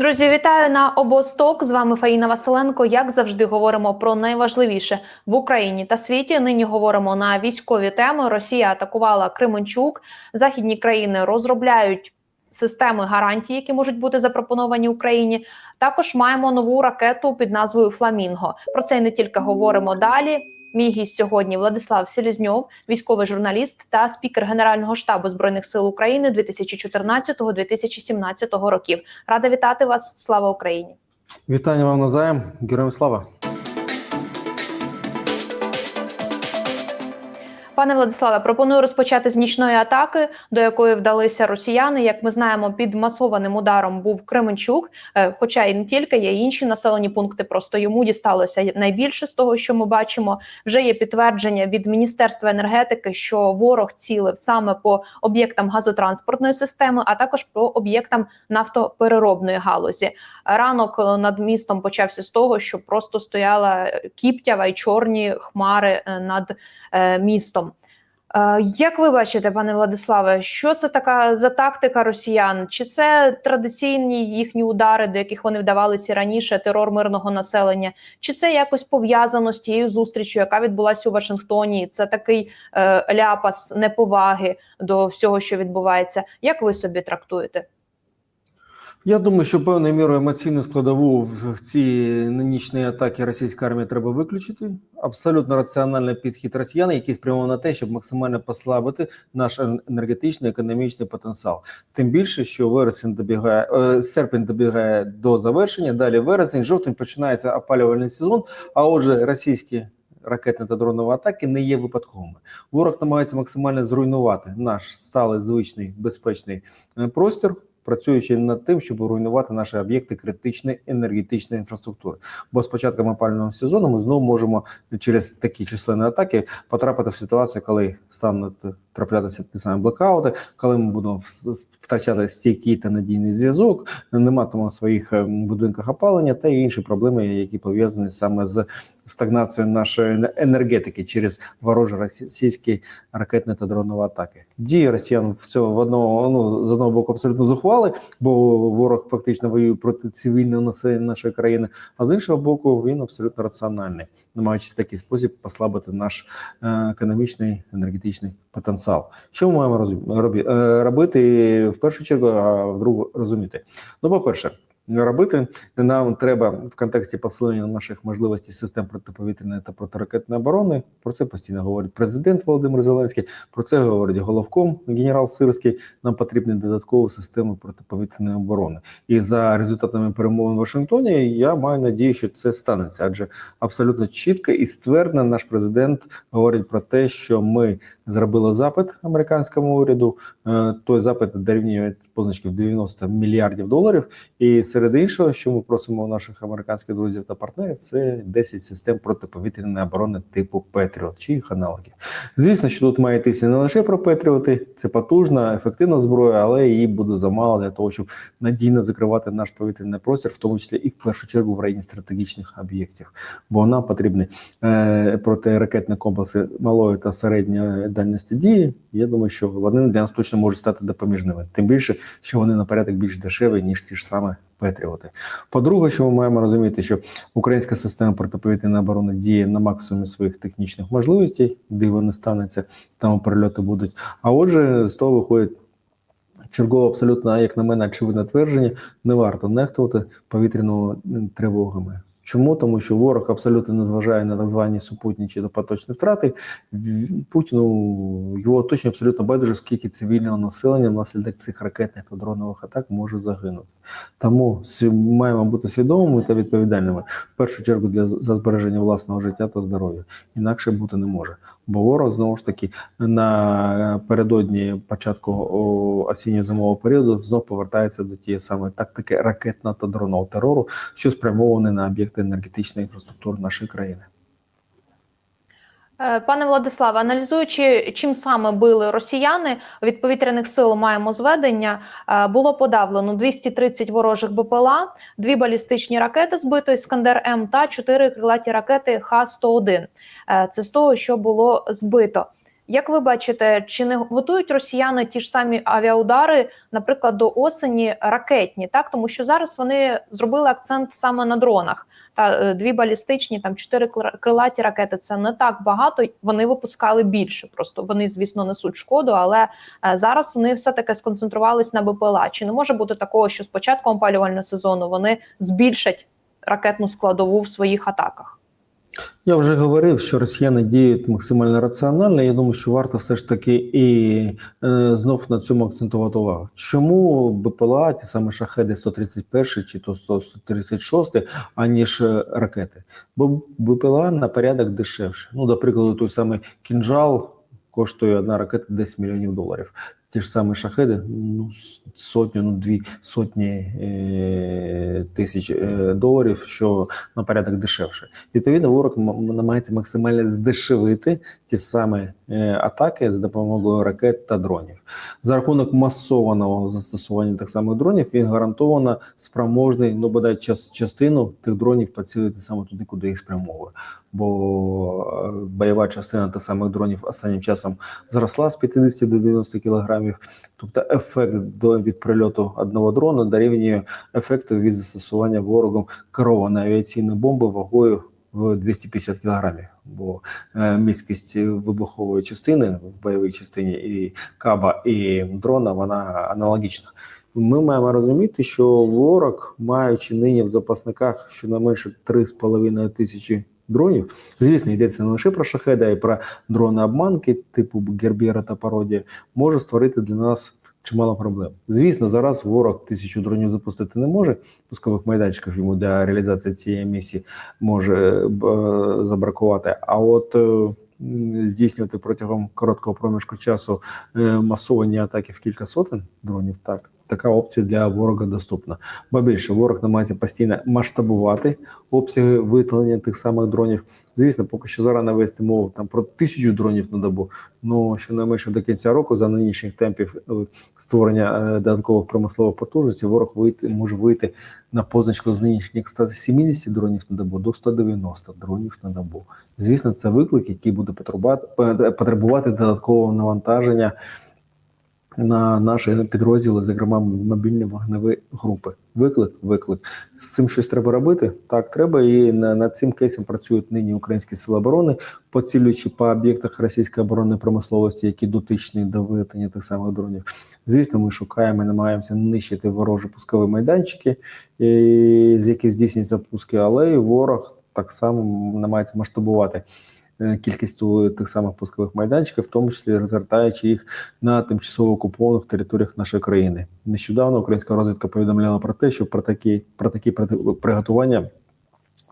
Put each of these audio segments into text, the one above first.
Друзі, вітаю на обосток. З вами Фаїна Василенко. Як завжди, говоримо про найважливіше в Україні та світі. Нині говоримо на військові теми. Росія атакувала Кременчук. Західні країни розробляють системи гарантій, які можуть бути запропоновані Україні. Також маємо нову ракету під назвою Фламінго. Про це і не тільки говоримо далі. Мій гість сьогодні Владислав Селізньов, військовий журналіст та спікер Генерального штабу збройних сил України 2014-2017 років. Рада вітати вас. Слава Україні! Вітання вам назаєм, героям слава. Пане Владиславе, пропоную розпочати з нічної атаки, до якої вдалися росіяни. Як ми знаємо, під масованим ударом був Кременчук, е, хоча і не тільки є інші населені пункти. Просто йому дісталося найбільше з того, що ми бачимо. Вже є підтвердження від міністерства енергетики, що ворог цілив саме по об'єктам газотранспортної системи, а також по об'єктам нафтопереробної галузі. Ранок е, над містом почався з того, що просто стояла кіптява й чорні хмари е, над містом. Е, Як ви бачите, пане Владиславе, що це така за тактика росіян? Чи це традиційні їхні удари, до яких вони вдавалися раніше, терор мирного населення? Чи це якось пов'язано з тією зустрічю, яка відбулася у Вашингтоні? Це такий е, ляпас неповаги до всього, що відбувається? Як ви собі трактуєте? Я думаю, що певною мірою емоційну складову в ці нинішні атаки російської армії треба виключити. Абсолютно раціональний підхід росіян, який спрямований на те, щоб максимально послабити наш енергетичний економічний потенціал. Тим більше, що вересень добігає е, серпень добігає до завершення. Далі вересень, жовтень починається опалювальний сезон. А отже, російські ракетні та дронові атаки не є випадковими. Ворог намагається максимально зруйнувати наш сталий звичний безпечний е, простір. Працюючи над тим, щоб руйнувати наші об'єкти критичної енергетичної інфраструктури, бо з початком опалювального сезону ми знову можемо через такі численні атаки потрапити в ситуацію, коли стануть траплятися ті самі блокаути, коли ми будемо втрачати стійкий та надійний зв'язок, не матимемо своїх е, будинках опалення та інші проблеми, які пов'язані саме з стагнацією нашої енергетики через ворожі російські ракетні та дронові атаки. Дії росіян в цьому в одного ну з одного боку абсолютно зухвали, бо ворог фактично воює проти цивільного населення нашої країни. А з іншого боку, він абсолютно раціональний, намагаючись такий спосіб послабити наш е, економічний енергетичний потенціал. Що ми маємо розумі, робити в першу чергу, а в другу розуміти? Ну, по перше. Робити нам треба в контексті посилення наших можливостей систем протиповітряної та протиракетної оборони. Про це постійно говорить президент Володимир Зеленський. Про це говорить головком генерал Сирський. Нам потрібні додаткові системи протиповітряної оборони. І за результатами перемовин в Вашингтоні я маю надію, що це станеться, адже абсолютно чітко і ствердно наш президент говорить про те, що ми зробили запит американському уряду. Е, той запит дорівнює позначки в 90 мільярдів доларів. І серед іншого, що ми просимо наших американських друзів та партнерів, це 10 систем протиповітряної оборони типу Петріот чи їх аналогів. Звісно, що тут має йтися не лише про Петріоти, це потужна, ефективна зброя, але її буде замало для того, щоб надійно закривати наш повітряний простір, в тому числі і в першу чергу в районі стратегічних об'єктів, бо нам потрібні е, протиракетні комплекси малої та середньої дальності дії. Я думаю, що вони для нас точно можуть стати допоміжними, тим більше, що вони на порядок більш дешеві ніж ті ж саме Петріоти. По-друге, що ми маємо розуміти, що українська система протиповітряної оборони діє на максимумі своїх технічних можливостей, де вони станеться, там перельоти будуть. А отже, з того виходить. Чергово абсолютно, як на мене, очевидне твердження, не варто нехтувати повітряними тривогами. Чому? Тому що ворог абсолютно не зважає на так звані супутні чи поточні втрати. Путіну його оточення абсолютно байдуже, скільки цивільного населення внаслідок цих ракетних та дронових атак може загинути. Тому маємо бути свідомими та відповідальними в першу чергу для за збереження власного життя та здоров'я. Інакше бути не може. Бо ворог знову ж таки напередодні початку осінньо-зимового періоду знов повертається до тієї самої тактики ракетного та дронового терору, що спрямований на об'єкти енергетичної інфраструктури нашої країни. Пане Владиславе, аналізуючи, чим саме били росіяни, від повітряних сил маємо зведення. Було подавлено 230 ворожих БПЛА, дві балістичні ракети збито Іскандер М та чотири крилаті ракети Х-101. Це з того, що було збито. Як ви бачите, чи не готують росіяни ті ж самі авіаудари, наприклад, до осені ракетні? Так, тому що зараз вони зробили акцент саме на дронах. Та е, дві балістичні, там чотири кр- крилаті ракети. Це не так багато. Вони випускали більше. Просто вони, звісно, несуть шкоду, але е, зараз вони все таки сконцентрувались на БПЛА. Чи не може бути такого, що з початком опалювального сезону вони збільшать ракетну складову в своїх атаках? Я вже говорив, що росіяни діють максимально раціонально. Я думаю, що варто все ж таки і е, знов на цьому акцентувати увагу. Чому БПЛА, ті саме шахеди 131 чи то 100 136, аніж е, ракети? Бо БПЛА на порядок дешевше. Ну, до прикладу, той самий кінжал коштує одна ракета 10 мільйонів доларів. Ті ж самі шахеди, ну сотню, ну дві сотні е, тисяч е, доларів, що на порядок дешевше. Відповідно, ворог намагається максимально здешевити ті самі е, атаки за допомогою ракет та дронів. За рахунок масованого застосування тих самих дронів він гарантовано спроможний, ну бодай час, частину тих дронів поцілити саме туди, куди їх спрямовує. Бо е, бойова частина тих самих дронів останнім часом зросла з 50 до 90 кілограмів. Тобто ефект до від прильоту одного дрона дорівнює ефекту від застосування ворогом керованої авіаційної бомби вагою в 250 кілограмів. Бо е, місткість вибухової частини в бойовій частині і каба і дрона вона аналогічна. Ми маємо розуміти, що ворог, маючи нині в запасниках щонайменше 3,5 тисячі дронів, звісно, йдеться не лише про шахеда, а й про дрони обманки, типу Гербєра та пародія, може створити для нас чимало проблем. Звісно, зараз ворог тисячу дронів запустити не може. Пускових майданчиків йому для реалізації цієї місії може е, забракувати. А от е, здійснювати протягом короткого проміжку часу е, масовані атаки в кілька сотень дронів, так. Така опція для ворога доступна. Ба більше ворог намагається постійно масштабувати обсяги виготовлення тих самих дронів. Звісно, поки що зараз навести мову там про тисячу дронів на добу. Ну щонайменше до кінця року, за нинішніх темпів е, створення е, додаткових промислових потужностей, ворог вийти може вийти на позначку з нинішніх 170 дронів на добу до 190 дронів на добу. Звісно, це виклик, який буде потребувати, потребувати додаткового навантаження на наші підрозділи, зокрема мобільні вогневі групи. Виклик, виклик. З цим щось треба робити. Так, треба, і над цим кейсом працюють нині українські сили оборони, поцілюючи по об'єктах російської оборонної промисловості, які дотичні до виготовлення тих самих дронів. Звісно, ми шукаємо, і намагаємося нищити ворожі пускові майданчики, з яких здійснюються пуски, але і ворог так само намагається масштабувати е, кількість у тих самих пускових майданчиків, в тому числі розгортаючи їх на тимчасово окупованих територіях нашої країни. Нещодавно українська розвідка повідомляла про те, що про такі про такі приготу- приготування.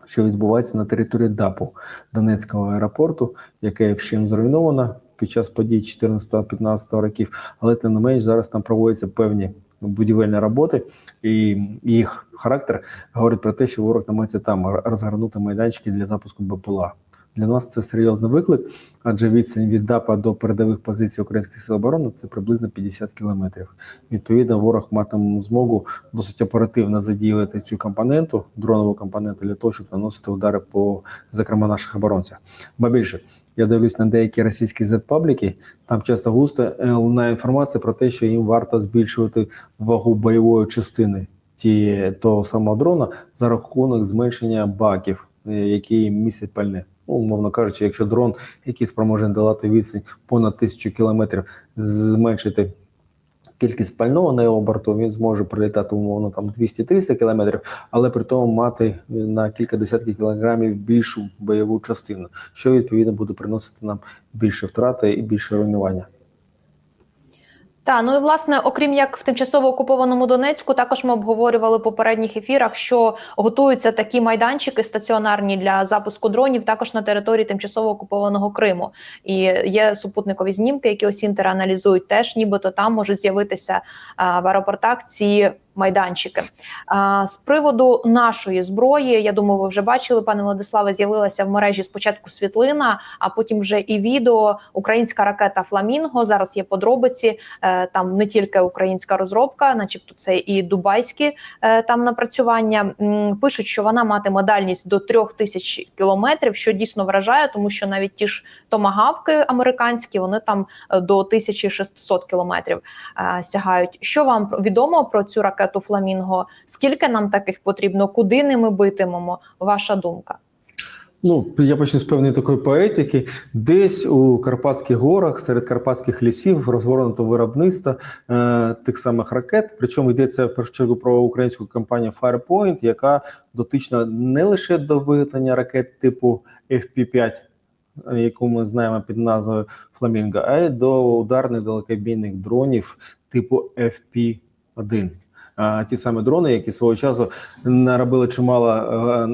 Що відбувається на території ДАПу Донецького аеропорту, яке вщент зруйновано під час подій 14-15 років, але тим не менш зараз там проводяться певні будівельні роботи, і їх характер говорить про те, що ворог намагається там розгорнути майданчики для запуску БПЛА. Для нас це серйозний виклик, адже відстань від ДАПа до передових позицій українських сил оборони це приблизно 50 кілометрів. Відповідно, ворог матиме змогу досить оперативно задіяти цю компоненту, дронову компоненту для того, щоб наносити удари по зокрема наших оборонцях. Ба більше я дивлюсь на деякі російські Z-пабліки, там часто густо е, лунає інформація про те, що їм варто збільшувати вагу бойової частини ті того самого дрона за рахунок зменшення баків, які містять пальне. Ну, умовно кажучи, якщо дрон, який спроможний долати відстань понад тисячу кілометрів, зменшити кількість пального на його борту, він зможе прилітати умовно там 200-300 кілометрів, але при тому мати на кілька десятків кілограмів більшу бойову частину, що відповідно буде приносити нам більше втрати і більше руйнування. Та ну і власне, окрім як в тимчасово окупованому Донецьку, також ми обговорювали в попередніх ефірах, що готуються такі майданчики стаціонарні для запуску дронів, також на території тимчасово окупованого Криму. І є супутникові знімки, які осінтери аналізують. Теж нібито там можуть з'явитися в аеропортах ці майданчики. А, з приводу нашої зброї, я думаю, ви вже бачили, пане Владиславе, з'явилася в мережі спочатку світлина, а потім вже і відео. Українська ракета Фламінго. Зараз є подробиці. Е, Там не тільки українська розробка, начебто це і дубайські е, там напрацювання. Пишуть, що вона матиме дальність до трьох тисяч кілометрів, що дійсно вражає, тому що навіть ті ж томагавки американські, вони там е, до 1600 кілометрів сягають. Що вам відомо про цю ракету Фламінго? Скільки нам таких потрібно? Куди ними битимемо? Ваша думка? Ну, я почну з певної такої поетики. Десь у Карпатських горах, серед карпатських лісів, розгорнуто виробництво е, тих самих ракет. Причому йдеться в першу чергу про українську компанію Firepoint, яка дотична не лише до виготовлення ракет типу FP-5, е, яку ми знаємо під назвою Фламінго, а й до ударних далекобійних дронів типу FP-1. Ті самі дрони, які свого часу наробили чимало е, е,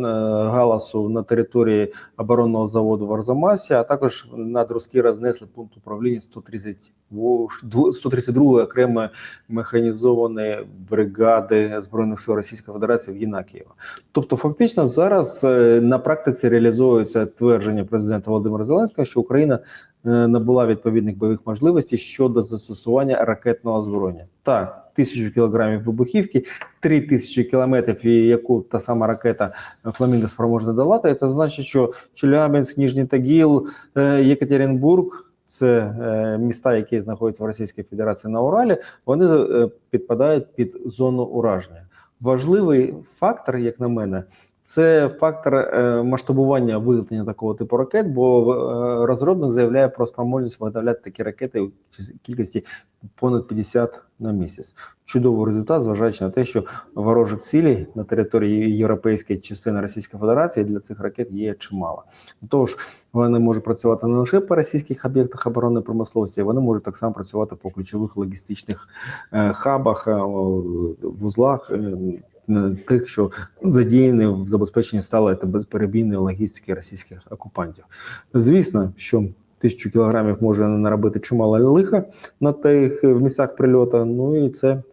галасу на території оборонного заводу в Арзамасі, а також над Руски рознесли пункт управління 130 132 окремої механізованої бригади збройних сил Російської Федерації в Єнакієво. Тобто, фактично, зараз е, на практиці реалізується твердження президента Володимира Зеленського, що Україна набула відповідних бойових можливостей щодо застосування ракетного озброєння. Так, тисячу кілограмів вибухівки, три тисячі кілометрів, і яку та сама ракета Фламінго спроможна долати. Це значить, що Челябинськ, Ніжній Тагіл, е, Єкатеринбург. Це е, міста, які знаходяться в Російській Федерації на Уралі, вони е, підпадають під зону ураження. Важливий фактор, як на мене, це фактор е, масштабування виготовлення такого типу ракет, бо е, розробник заявляє про спроможність виготовляти такі ракети у кількості понад 50 на місяць. Чудовий результат, зважаючи на те, що ворожих цілей на території європейської частини Російської Федерації для цих ракет є чимало. Тож вони можуть працювати не лише по російських об'єктах оборонної промисловості, вони можуть так само працювати по ключових логістичних е, хабах, вузлах. Е, Тих, що задіяні в забезпеченні сталої та безперебійної логістики російських окупантів, звісно, що тисячу кілограмів може наробити чимало лиха на тих в місцях прильоту. Ну і це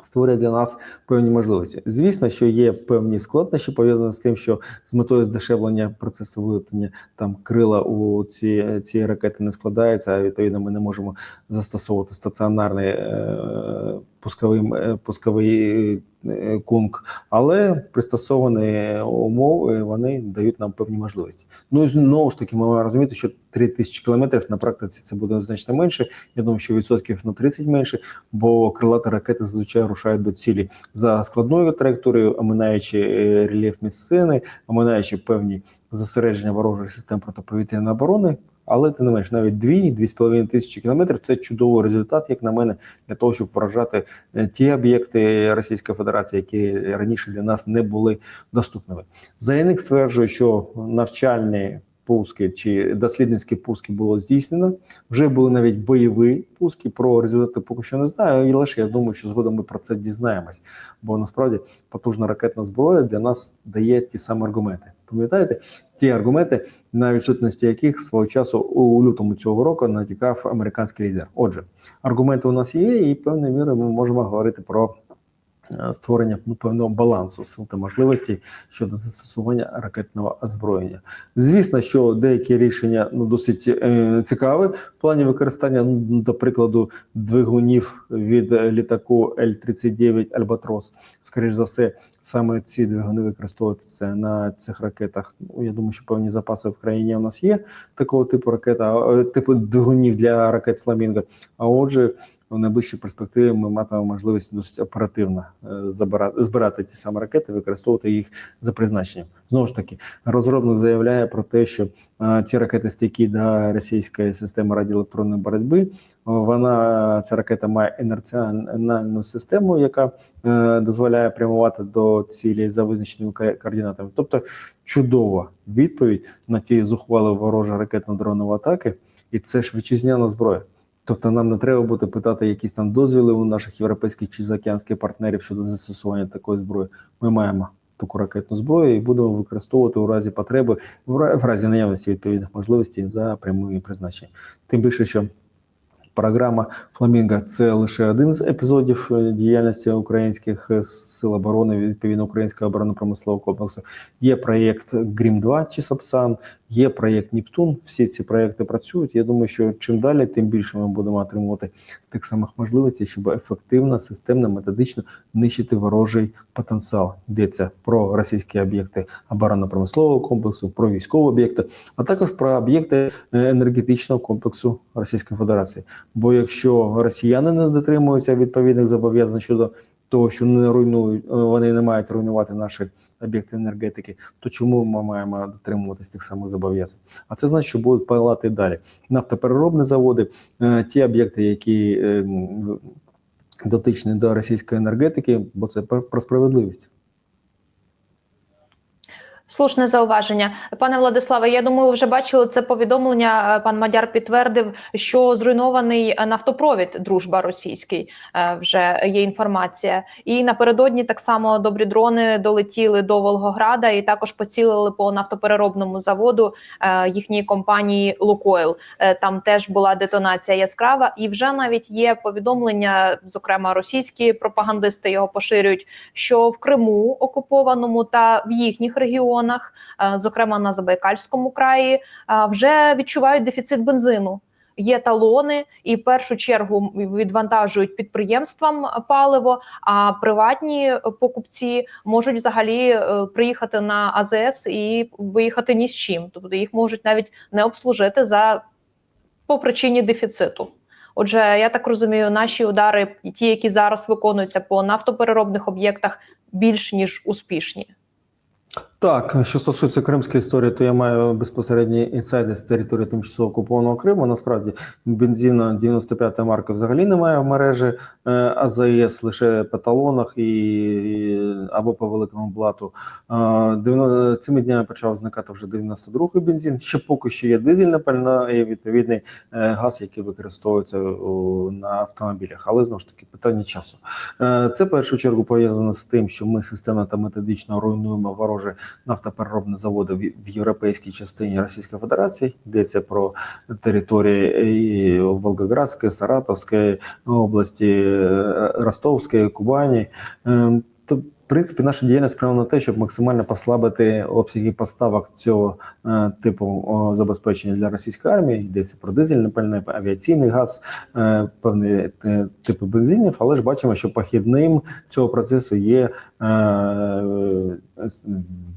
створює для нас певні можливості. Звісно, що є певні складнощі пов'язані з тим, що з метою здешевлення процесу виготовлення там крила у ці цієї ракети не складається. А відповідно, ми не можемо застосовувати стаціонарний е, пусковий е, пусковий е, кунг, але пристосовані умови вони дають нам певні можливості. Ну і знову ж таки, ми маємо розуміти, що 3000 кілометрів на практиці це буде значно менше. Я думаю, що відсотків на 30 менше, бо крилаті ракети зазвичай рушають до цілі за складною траєкторією, оминаючи е, рельєф місцини, оминаючи певні зосередження ворожих систем протиповітряної оборони. Але ти не менш навіть 2-2,5 тисячі кілометрів це чудовий результат, як на мене, для того, щоб вражати ті об'єкти Російської Федерації, які раніше для нас не були доступними. Заявник стверджує, що навчальні пуски чи дослідницькі пуски було здійснено. Вже були навіть бойові пуски. Про результати поки що не знаю. І лише я думаю, що згодом ми про це дізнаємось. Бо насправді потужна ракетна зброя для нас дає ті самі аргументи. Пам'ятаєте, ті аргументи, на відсутності яких свого часу у лютому цього року натікав американський лідер. Отже, аргументи у нас є, і певною мірою ми можемо говорити про створення ну, певного балансу сил та можливостей щодо застосування ракетного озброєння. Звісно, що деякі рішення ну досить е, цікаві в плані використання, ну до прикладу, двигунів від літаку Л-39 Альбатрос. Скоріш за все, саме ці двигуни використовуються на цих ракетах. Ну я думаю, що певні запаси в країні у нас є такого типу ракета, типу двигунів для ракет Фламінго. А отже, в найближчій перспективі ми матимемо можливість досить оперативно забирати збирати ті самі ракети, використовувати їх за призначенням. Знову ж таки, розробник заявляє про те, що а, ці ракети стійкі до російської системи радіоелектронної боротьби. Вона ця ракета має інерціональну систему, яка е, дозволяє прямувати до цілі за визначеними координатами. Тобто чудова відповідь на ті зухвали ворожі ракетно-дронові атаки, і це ж вітчизняна зброя. Тобто нам не треба буде питати якісь там дозвіли у наших європейських чи заокеанських партнерів щодо застосування такої зброї. Ми маємо таку ракетну зброю і будемо використовувати у разі потреби, в разі наявності відповідних можливостей за прямими призначення. Тим більше, що Програма Фламінго це лише один з епізодів е, діяльності українських е, сил оборони, відповідно українського оборонно-промислового комплексу. Є проєкт Грім 2 чи Сапсан, є проєкт Нептун. Всі ці проєкти працюють. Я думаю, що чим далі, тим більше ми будемо отримувати тих самих можливостей, щоб ефективно, системно, методично нищити ворожий потенціал. Йдеться про російські об'єкти оборонно-промислового комплексу, про військові об'єкти, а також про об'єкти е, енергетичного комплексу Російської Федерації. Бо якщо росіяни не дотримуються відповідних зобов'язань щодо того, що не руйнують, е, вони не мають руйнувати наші об'єкти енергетики, то чому ми маємо дотримуватись тих самих зобов'язань? А це значить, що будуть палати далі нафтопереробні заводи, е, ті об'єкти, які е, дотичні до російської енергетики, бо це про справедливість. Слушне зауваження, пане Владиславе. Я думаю, вже бачили це повідомлення. Е, Пан Мадяр підтвердив, що зруйнований нафтопровід Дружба російський. Е, Вже є інформація. І напередодні так само добрі дрони долетіли до Волгограда і також поцілили по нафтопереробному заводу е, їхньої компанії Лукойл. Там теж була детонація яскрава, і вже навіть є повідомлення, зокрема російські пропагандисти його поширюють, що в Криму окупованому та в їхніх регіонах, е, зокрема на Забайкальському краї, е, вже відчувають дефіцит бензину. Є талони, і в першу чергу відвантажують підприємствам паливо. А приватні покупці можуть взагалі е, приїхати на АЗС і виїхати ні з чим. Тобто їх можуть навіть не обслужити за по причині дефіциту. Отже, я так розумію, наші удари, ті, які зараз виконуються по нафтопереробних об'єктах, більш ніж успішні. Так, що стосується кримської історії, то я маю безпосередні інсайди з території тимчасово окупованого Криму. Насправді бензина 95 марки взагалі немає в мережі е, АЗС лише по талонах і, або по великому блату. Е, 90 цими днями почав зникати вже 92-й бензин. Ще поки що є дизельне пальне і відповідний е, газ, який використовується на автомобілях. Але знову ж таки питання часу. Це в першу чергу пов'язано з тим, що ми системно та методично руйнуємо ворожі нафтопереробні заводи в європейській частині Російської Федерації. Йдеться про території Волгоградської, Саратовської області, е, Ростовської, Кубані. Е, в принципі, наша діяльність спрямована на те, щоб максимально послабити обсяги поставок цього е, типу о, забезпечення для російської армії. Йдеться про дизельне пальне, авіаційний газ, е, певні е, типи бензинів, але ж бачимо, що похідним цього процесу є е,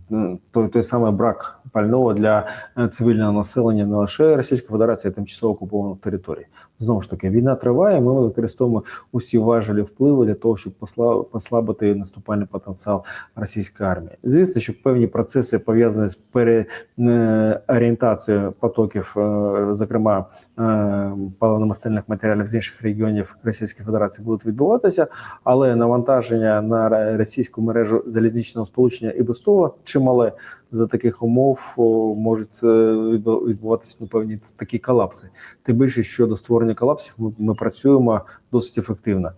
ну, той, той самий брак пального для е, цивільного населення не лише Російської Федерації, а тимчасово окупованих територій. Знову ж таки, війна триває. Ми використовуємо усі важелі впливу для того, щоб посла- послабити наступальний потенціал російської армії. Звісно, що певні процеси пов'язані з переорієнтацією потоків, е, зокрема е, паливно-мастильних матеріалів з інших регіонів Російської Федерації, будуть відбуватися, але навантаження на російську мережу залізничного сполучення і без того чимале за таких умов можуть е, відбуватися ну, певні такі колапси. Тим більше, щодо створення колапсів ми, ми працюємо досить ефективно.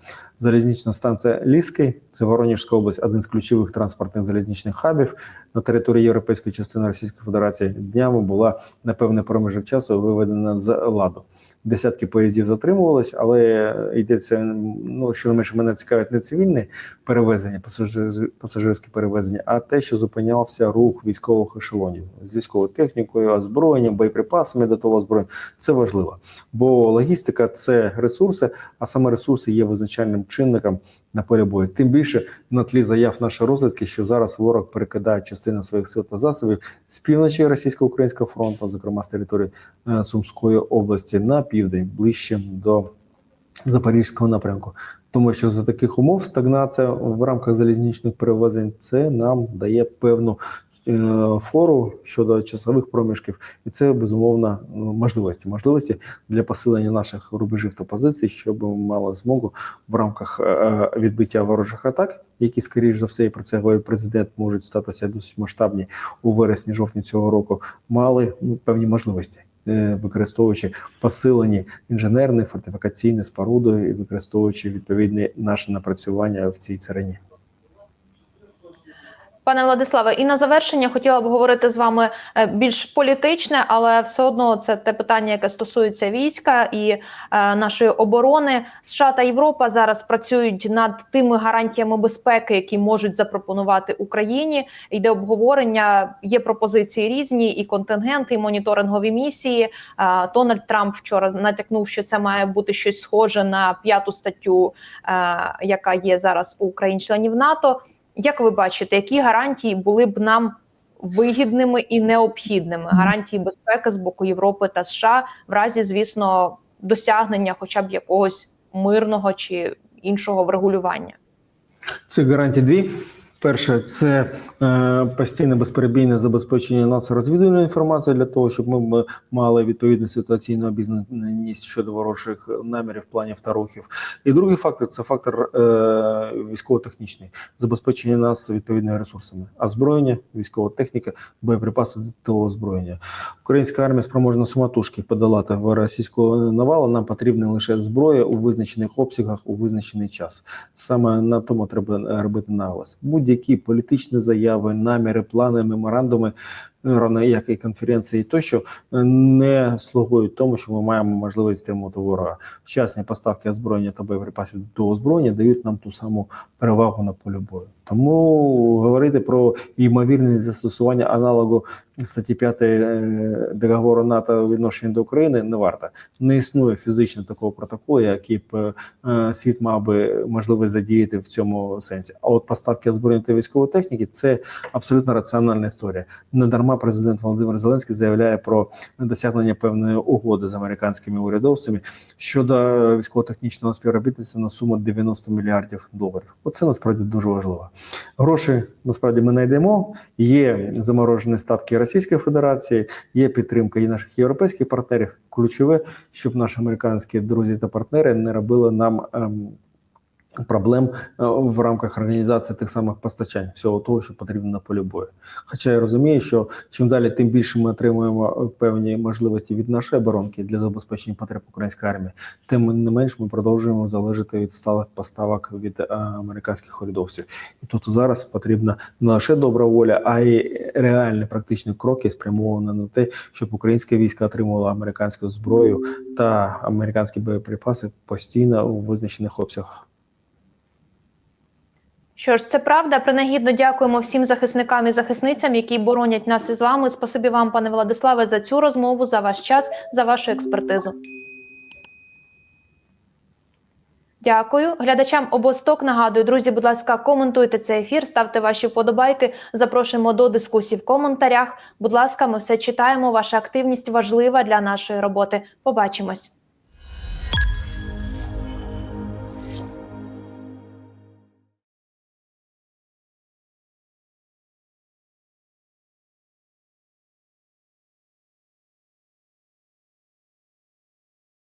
Залізнична станція Ліський, це Воронежська область, один з ключових транспортних залізничних хабів на території європейської частини Російської Федерації. Днями була на певний проміжок часу виведена з ладу. Десятки поїздів затримувались, але йдеться ну що не менше мене цікавить не цивільне перевезення, пасажир, пасажирське перевезення, а те, що зупинявся рух військових ешелонів з військовою технікою, озброєнням, боєприпасами до того озброєння. Це важливо, бо логістика це ресурси, а саме ресурси є визначальним чинником на бою. Тим більше на тлі заяв нашої розвідки, що зараз ворог перекидає частину своїх сил та засобів з півночі російсько-українського фронту, зокрема з території е, Сумської області, на південь, ближче до Запорізького напрямку. Тому що за таких умов стагнація в рамках залізничних перевезень це нам дає певну фору щодо часових проміжків, і це безумовно ну, можливості. Можливості для посилення наших рубежів та позицій, щоб ми мали змогу в рамках е, відбиття ворожих атак, які скоріш за все, і про це говорить президент, можуть статися досить масштабні у вересні-жовтні цього року. Мали ну, певні можливості. е, Використовуючи посилені інженерні, фортифікаційні споруди і використовуючи відповідні наші напрацювання в цій царині. Пане Владиславе, і на завершення хотіла б говорити з вами е, більш політичне, але все одно це те питання, яке стосується війська і е, нашої оборони. США та Європа зараз працюють над тими гарантіями безпеки, які можуть запропонувати Україні. Йде обговорення, є пропозиції різні, і контингенти, і моніторингові місії. Е, Дональд Трамп вчора натякнув, що це має бути щось схоже на п'яту статтю, е, яка є зараз у країн-членів НАТО. Як ви бачите, які гарантії були б нам вигідними і необхідними? Гарантії безпеки з боку Європи та США, в разі, звісно, досягнення хоча б якогось мирного чи іншого врегулювання? Цих гарантій дві. Перше, це е, постійне безперебійне забезпечення нас розвідувальною інформацією для того, щоб ми мали відповідну ситуаційну обізнаність щодо ворожих намірів, планів та рухів. І другий фактор це фактор е, військово-технічний забезпечення нас відповідними ресурсами, озброєння, військова техніка, боєприпаси до озброєння. Українська армія спроможна самотужки подолати в російського навалу. Нам потрібна лише зброя у визначених обсягах у визначений час. Саме на тому треба робити наголос. Будь-які політичні заяви, наміри, плани, меморандуми, е, равно як і конференції, тощо е, не слугують тому, що ми маємо можливість стримувати ворога. Вчасні поставки озброєння та боєприпасів до озброєння дають нам ту саму перевагу на полі бою. Тому говорити про ймовірність застосування аналогу статті 5 е, договору НАТО відношення до України не варто. Не існує фізично такого протоколу, який б е, світ мав би можливість задіяти в цьому сенсі. А от поставки озброєння та військової техніки це абсолютно раціональна історія. Не дарма президент Володимир Зеленський заявляє про досягнення певної угоди з американськими урядовцями щодо військово-технічного співробітництва на суму 90 мільярдів доларів. Оце насправді дуже важливо. Гроші насправді ми знайдемо. Є заморожені статки Російської Федерації, є підтримка і наших європейських партнерів. Ключове, щоб наші американські друзі та партнери не робили нам. Ем, Проблем е, в рамках організації тих самих постачань, всього того, що потрібно на полі бою. Хоча я розумію, що чим далі, тим більше ми отримуємо е, певні можливості від нашої оборонки для забезпечення потреб української армії, тим не менш ми продовжуємо залежати від сталих поставок від е, американських урядовців. І тут зараз потрібна не лише добра воля, а й реальні практичні кроки спрямовані на те, щоб українське військо отримувало американську зброю та американські боєприпаси постійно у визначених обсягах. Що ж, це правда. Принагідно дякуємо всім захисникам і захисницям, які боронять нас із вами. Спасибі вам, пане Владиславе, за цю розмову, за ваш час, за вашу експертизу. Дякую глядачам обосток. Нагадую, друзі, будь ласка, коментуйте цей ефір, ставте ваші вподобайки. Запрошуємо до дискусій в коментарях. Будь ласка, ми все читаємо. Ваша активність важлива для нашої роботи. Побачимось.